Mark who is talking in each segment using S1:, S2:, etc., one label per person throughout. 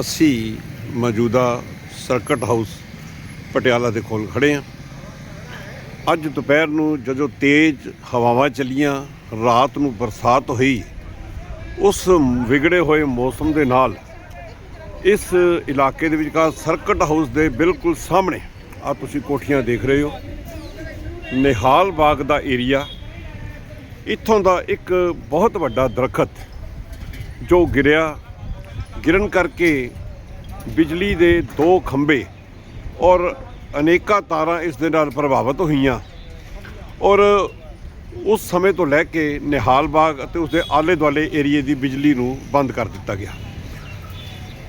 S1: ਅਸੀਂ ਮੌਜੂਦਾ circuit house Patiala ਦੇ ਕੋਲ ਖੜੇ ਹਾਂ। ਅੱਜ ਦੁਪਹਿਰ ਨੂੰ ਜਦੋਂ ਤੇਜ਼ ਹਵਾਵਾਂ ਚੱਲੀਆਂ, ਰਾਤ ਨੂੰ ਬਰਸਾਤ ਹੋਈ, ਉਸ ਵਿਗੜੇ ਹੋਏ ਮੌਸਮ ਦੇ ਨਾਲ ਇਸ ਇਲਾਕੇ ਦੇ ਵਿਚਕਾਰ ਸਰਕਟ ਹਾਊਸ ਦੇ ਬਿਲਕੁਲ ਸਾਹਮਣੇ, ਆ ਤੁਸੀਂ ਕੋਠੀਆਂ ਦੇਖ ਰਹੇ ਹੋ, ਨਿਹਾਲ ਬਾਗ ਦਾ ਏਰੀਆ। ਇੱਥੋਂ ਦਾ ਇੱਕ ਬਹੁਤ ਵੱਡਾ ਦਰਖਤ ਜੋ ਗਿਰਿਆ ਗਿਰਨ ਕਰਕੇ ਬਿਜਲੀ ਦੇ ਦੋ ਖੰਭੇ ਔਰ ਅਨੇਕਾਂ ਤਾਰਾਂ ਇਸ ਦੇ ਨਾਲ ਪ੍ਰਭਾਵਿਤ ਹੋਈਆਂ। ਔਰ ਉਸ ਸਮੇਂ ਤੋਂ ਲੈ ਕੇ ਨਿਹਾਲ ਬਾਗ ਅਤੇ ਉਸ ਦੇ ਆਲੇ ਦੁਆਲੇ ਏਰੀਏ ਦੀ ਬਿਜਲੀ ਨੂੰ ਬੰਦ ਕਰ ਦਿੱਤਾ ਗਿਆ।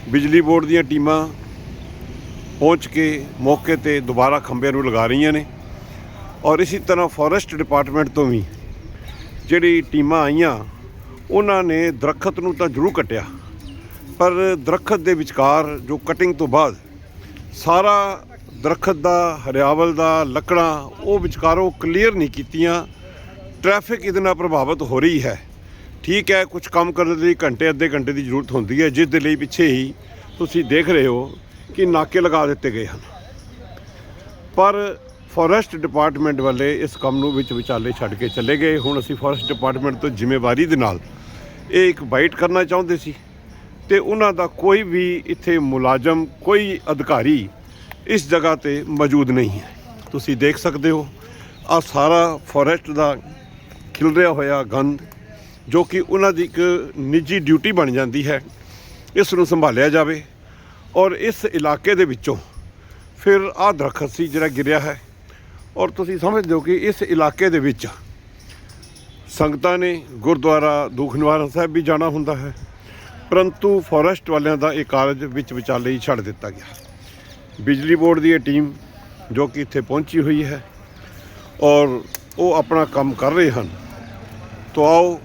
S1: ਬਿਜਲੀ ਬੋਰਡ ਦੀਆਂ ਟੀਮਾਂ ਪਹੁੰਚ ਕੇ ਮੌਕੇ ਤੇ ਦੁਬਾਰਾ ਖੰਭਿਆਂ ਨੂੰ ਲਗਾ ਰਹੀਆਂ ਨੇ ਔਰ ਇਸੇ ਤਰ੍ਹਾਂ ਫੋਰੈਸਟ ਡਿਪਾਰਟਮੈਂਟ ਤੋਂ ਵੀ ਜਿਹੜੀ ਟੀਮਾਂ ਆਈਆਂ, ਉਹਨਾਂ ਨੇ ਦਰਖਤ ਨੂੰ ਤਾਂ ਜ਼ਰੂਰ ਕੱਟਿਆ। ਪਰ ਦਰਖਤ ਦੇ ਵਿਚਕਾਰ ਜੋ ਕਟਿੰਗ ਤੋਂ ਬਾਅਦ ਸਾਰਾ ਦਰਖਤ ਦਾ, ਹਰਿਆਵਲ ਦਾ, ਲੱਕੜਾਂ, ਉਹ ਵਿਚਕਾਰੋਂ ਕਲੀਅਰ ਨਹੀਂ ਕੀਤੀਆਂ ਟ੍ਰੈਫਿਕ ਇਹਦੇ ਨਾਲ ਪ੍ਰਭਾਵਿਤ ਹੋ ਰਹੀ ਹੈ। ਠੀਕ ਹੈ ਕੁਝ ਕੰਮ ਕਰਨ ਦੇ ਲਈ ਘੰਟੇ, ਅੱਧੇ ਘੰਟੇ ਦੀ ਜ਼ਰੂਰਤ ਹੁੰਦੀ ਹੈ, ਜਿਸ ਦੇ ਲਈ ਪਿੱਛੇ ਹੀ ਤੁਸੀਂ ਦੇਖ ਰਹੇ ਹੋ ਕਿ ਨਾਕੇ ਲਗਾ ਦਿੱਤੇ ਗਏ ਹਨ। ਪਰ ਫੋਰੈਸਟ ਡਿਪਾਰਟਮੈਂਟ ਵਾਲੇ ਇਸ ਕੰਮ ਨੂੰ ਵਿੱਚ ਵਿਚਾਲੇ ਛੱਡ ਕੇ ਚਲੇ ਗਏ। ਹੁਣ ਅਸੀਂ ਫੋਰੈਸਟ ਡਿਪਾਰਟਮੈਂਟ ਤੋਂ ਜ਼ਿੰਮੇਵਾਰੀ ਦੇ ਨਾਲ ਇਹ ਇੱਕ ਬਾਈਟ ਕਰਨਾ ਚਾਹੁੰਦੇ ਸੀ। ਤੇ ਉਹਨਾਂ ਦਾ ਕੋਈ ਵੀ ਇੱਥੇ ਮੁਲਾਜ਼ਮ, ਕੋਈ ਅਧਿਕਾਰੀ ਇਸ ਜਗ੍ਹਾ ਤੇ ਮੌਜੂਦ ਨਹੀਂ ਹੈ। ਤੁਸੀਂ ਦੇਖ ਸਕਦੇ ਹੋ ਆ ਸਾਰਾ ਫੋਰੈਸਟ ਦਾ ਖਿਲ ਰਿਹਾ ਹੋਇਆ ਗੰਦ, ਜੋ ਕਿ ਉਹਨਾਂ ਦੀ ਇੱਕ ਨਿੱਜੀ ਡਿਊਟੀ ਬਣ ਜਾਂਦੀ ਹੈ। ਇਸ ਨੂੰ ਸੰਭਾਲਿਆ ਜਾਵੇ ਔਰ ਇਸ ਇਲਾਕੇ ਦੇ ਵਿੱਚੋਂ ਫਿਰ ਆਹ ਦਰਖਤ ਸੀ ਜਿਹੜਾ ਗਿਰਿਆ ਹੈ। ਔਰ ਤੁਸੀਂ ਸਮਝਦੇ ਹੋ ਕਿ ਇਸ ਇਲਾਕੇ ਦੇ ਵਿੱਚ ਸੰਗਤਾਂ ਨੇ ਗੁਰਦੁਆਰਾ ਦੁੱਖ ਨਿਵਾਰਨ ਸਾਹਿਬ ਵੀ ਜਾਣਾ ਹੁੰਦਾ ਹੈ ਪਰੰਤੂ ਫੋਰੈਸਟ ਵਾਲਿਆਂ ਦਾ ਇਹ ਕਾਰਜ ਵਿੱਚ ਵਿਚਾਲੇ ਹੀ ਛੱਡ ਦਿੱਤਾ ਗਿਆ। ਬਿਜਲੀ ਬੋਰਡ ਦੀ ਇਹ ਟੀਮ ਜੋ ਕਿ ਇੱਥੇ ਪਹੁੰਚੀ ਹੋਈ ਹੈ ਔਰ ਉਹ ਆਪਣਾ ਕੰਮ ਕਰ ਰਹੇ ਹਨ, ਤੋ ਆਓ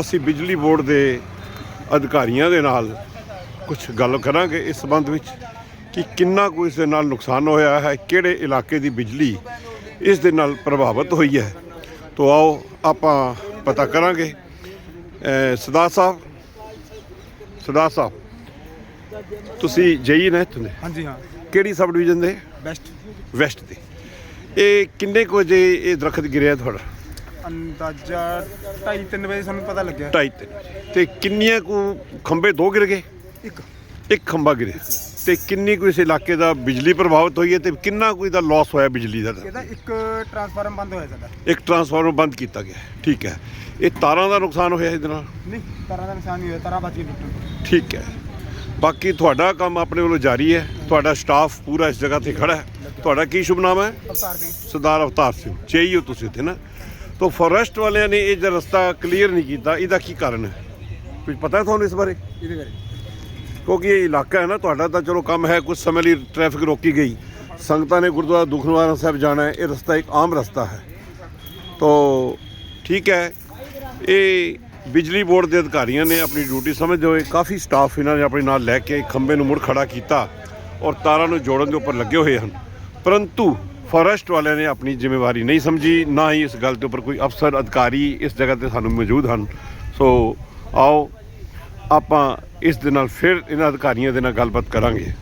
S1: ਅਸੀਂ ਬਿਜਲੀ ਬੋਰਡ ਦੇ ਅਧਿਕਾਰੀਆਂ ਦੇ ਨਾਲ ਕੁਝ ਗੱਲ ਕਰਾਂਗੇ ਇਸ ਸੰਬੰਧ ਵਿੱਚ ਕਿ ਕਿੰਨਾ ਕੁ ਇਸ ਦੇ ਨਾਲ ਨੁਕਸਾਨ ਹੋਇਆ ਹੈ, ਕਿਹੜੇ ਇਲਾਕੇ ਦੀ ਬਿਜਲੀ ਇਸ ਦੇ ਨਾਲ ਪ੍ਰਭਾਵਿਤ ਹੋਈ ਹੈ। ਤੋ ਆਓ ਆਪਾਂ ਪਤਾ ਕਰਾਂਗੇ। ਅਹ ਸਰਦਾਰ ਸਾਹਿਬ ਸਰਦਾਰ ਸਾਹਿਬ ਤੁਸੀਂ ਜਈ ਨੇ ਇੱਥੋਂ ਦੇ?
S2: ਹਾਂਜੀ ਹਾਂ।
S1: ਕਿਹੜੀ ਸਬ ਡਿਵੀਜ਼ਨ ਦੇ?
S2: ਬੈਸਟ
S1: ਵੈਸਟ ਦੇ। ਇਹ ਕਿੰਨੇ ਕੁ ਵਜੇ ਇਹ ਦਰਖਤ ਗਿਰਿਆ ਤੁਹਾਡਾ?
S2: ਅੰਦਾਜ਼ਾ 2:30 ਵਜੇ ਸਾਨੂੰ ਪਤਾ ਲੱਗਿਆ।
S1: ਢਾਈ ਤਿੰਨ ਵਜੇ। ਤੇ ਕਿੰਨੀਆਂ ਕੁ ਖੰਭੇ ਦੋ ਗਿਰ ਗਏ?
S2: ਇੱਕ।
S1: ਇੱਕ ਖੰਭਾ ਗਿਰਿਆ ਤੇ ਕਿੰਨੀ ਕੁ ਇਸ ਇਲਾਕੇ ਦਾ ਬਿਜਲੀ ਪ੍ਰਭਾਵਿਤ ਹੋਈ ਹੈ ਤੇ ਕਿੰਨਾ ਕੁ ਇਹਦਾ ਲਾਸ ਹੋਇਆ ਬਿਜਲੀ ਦਾ?
S2: ਇਹਦਾ ਇੱਕ ਟਰਾਂਸਫਾਰਮ ਬੰਦ ਹੋਇਆ ਸਾਡਾ।
S1: ਇੱਕ ਟਰਾਂਸਫਾਰਮਰ ਬੰਦ ਕੀਤਾ ਗਿਆ ਹੈ। ਠੀਕ ਹੈ। ਇਹ ਤਾਰਾਂ ਦਾ ਨੁਕਸਾਨ ਹੋਇਆ ਇਹਦੇ ਨਾਲ?
S2: ਨਹੀਂ ਤਾਰਾਂ ਦਾ ਨਿਸ਼ਾਨ ਨਹੀਂ ਹੋਇਆ ਤਾਰਾਂ ਬਚ ਗਈ
S1: ਠੀਕ ਹੈ। ਬਾਕੀ ਤੁਹਾਡਾ ਕੰਮ ਆਪਣੇ ਵੱਲੋਂ ਜਾਰੀ ਹੈ ਤੁਹਾਡਾ ਸਟਾਫ ਪੂਰਾ ਇਸ ਜਗ੍ਹਾ ਤੇ ਖੜਾ ਹੈ। ਤੁਹਾਡਾ ਕੀ ਸ਼ੁਭ ਨਾਮ ਹੈ?
S2: ਅਵਤਾਰ ਸਿੰਘ।
S1: ਸਰਦਾਰ ਅਵਤਾਰ ਸਿੰਘ ਚਾਹੀਓ ਤੁਸੀਂ ਇੱਥੇ ਨਾ। ਤਾਂ ਫੋਰੈਸਟ ਵਾਲਿਆਂ ਨੇ ਇਹ ਜਿਹੜਾ ਰਸਤਾ ਕਲੀਅਰ ਨਹੀਂ ਕੀਤਾ ਇਹਦਾ ਕੀ ਕਾਰਨ ਹੈ? ਕੁਝ ਪਤਾ ਹੈ ਤੁਹਾਨੂੰ ਇਸ ਬਾਰੇ?
S2: ਇਹਦੇ ਬਾਰੇ।
S1: ਕਿਉਂਕਿ ਇਹ ਇਲਾਕਾ ਹੈ ਨਾ, ਤੁਹਾਡਾ ਤਾਂ ਚਲੋ ਕੰਮ ਹੈ ਕੁਝ ਸਮੇਂ ਲਈ ਟ੍ਰੈਫਿਕ ਰੋਕੀ ਗਈ। ਸੰਗਤਾਂ ਨੇ ਗੁਰਦੁਆਰਾ ਦੁਖਨਿਵਾਰਨ ਸਾਹਿਬ ਜਾਣਾ ਹੈ, ਇਹ ਰਸਤਾ ਇੱਕ ਆਮ ਰਸਤਾ ਹੈ। ਤੋ ਠੀਕ ਹੈ, ਇਹ ਬਿਜਲੀ ਬੋਰਡ ਦੇ ਅਧਿਕਾਰੀਆਂ ਨੇ ਆਪਣੀ ਡਿਊਟੀ ਸਮਝਦੇ ਹੋਏ ਕਾਫੀ ਸਟਾਫ ਇਹਨਾਂ ਨੇ ਆਪਣੇ ਨਾਲ ਲੈ ਕੇ ਖੰਭੇ ਨੂੰ ਮੁੜ ਖੜਾ ਕੀਤਾ ਔਰ ਤਾਰਾਂ ਨੂੰ ਜੋੜਨ ਦੇ ਉੱਪਰ ਲੱਗੇ ਹੋਏ ਹਨ। ਪਰੰਤੂ ਫੋਰੈਸਟ ਵਾਲਿਆਂ ਨੇ ਆਪਣੀ ਜ਼ਿੰਮੇਵਾਰੀ ਨਹੀਂ ਸਮਝੀ, ਨਾ ਹੀ ਇਸ ਗੱਲ ਦੇ ਉੱਪਰ ਕੋਈ ਅਫਸਰ ਅਧਿਕਾਰੀ ਇਸ ਜਗ੍ਹਾ ਤੇ ਸਾਨੂੰ ਮੌਜੂਦ ਹਨ। ਸੋ ਆਓ ਆਪਾਂ ਇਸ ਦੇ ਨਾਲ ਫਿਰ ਇਹਨਾਂ ਅਧਿਕਾਰੀਆਂ ਦੇ ਨਾਲ ਗੱਲਬਾਤ ਕਰਾਂਗੇ।